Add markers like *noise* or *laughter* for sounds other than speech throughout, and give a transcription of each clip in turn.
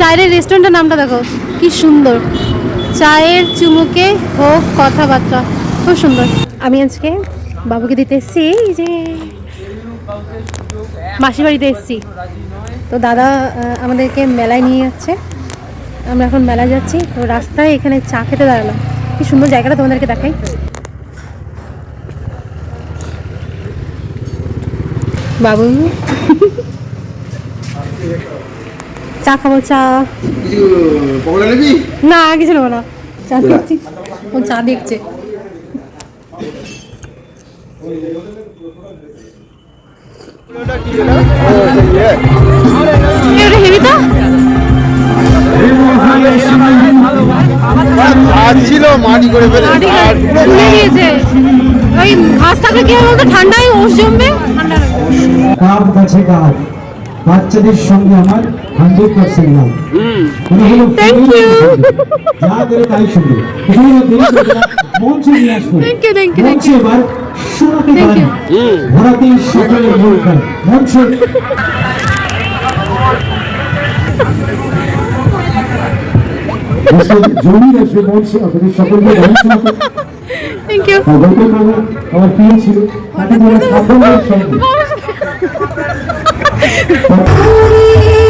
চায়ের রেস্টুরেন্টের নামটা দেখো, কি সুন্দর। চায়ের চুমুকে হোক কথাবার্তা, খুব সুন্দর। আমি আজকে বাবুকে দিতে এসেছি যে মাসি বাড়িতে এসেছি। তো দাদা আমাদেরকে মেলায় নিয়ে যাচ্ছে। আমরা এখন মেলায় যাচ্ছি, তো রাস্তায় এখানে চা খেতে দাঁড়ালাম। কি সুন্দর জায়গাটা তোমাদেরকে দেখাই। বাবু। চা খাব চা। না কিছু নেব না। চা দেখছি। ও চা দেখছে। ঘাস থাকলে কি হবে ঠান্ডায় ওষ জমবে। ঠান্ডা বাচ্চাদের সঙ্গে আমার হান্ড্রেড পার্সেন্ট নাম মানে হলো. যা করে তাই শুনবে। এখানে দেরি করবে না, মঞ্চে নিয়ে আসবে। Thank you, thank you, thank মঞ্চে এবার শোনাতে পারেন ঘোরাতেই সকলের মন খায়। মঞ্চে। জমির আসবে মঞ্চে। আপনাদের সকলকে থ্যাংক ইউ আর আমার প্রিয় ছিল। তাকে যারা সাফল্যের সঙ্গে। Oh. *laughs*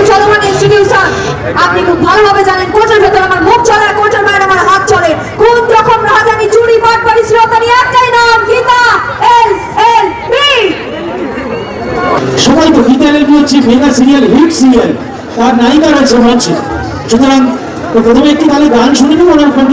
Mega serial hit serial তার নায়িকা রয়েছে মঞ্চে সুতরাং প্রথমে একটি তাহলে গান শুনে নেব, ওনার কণ্ঠ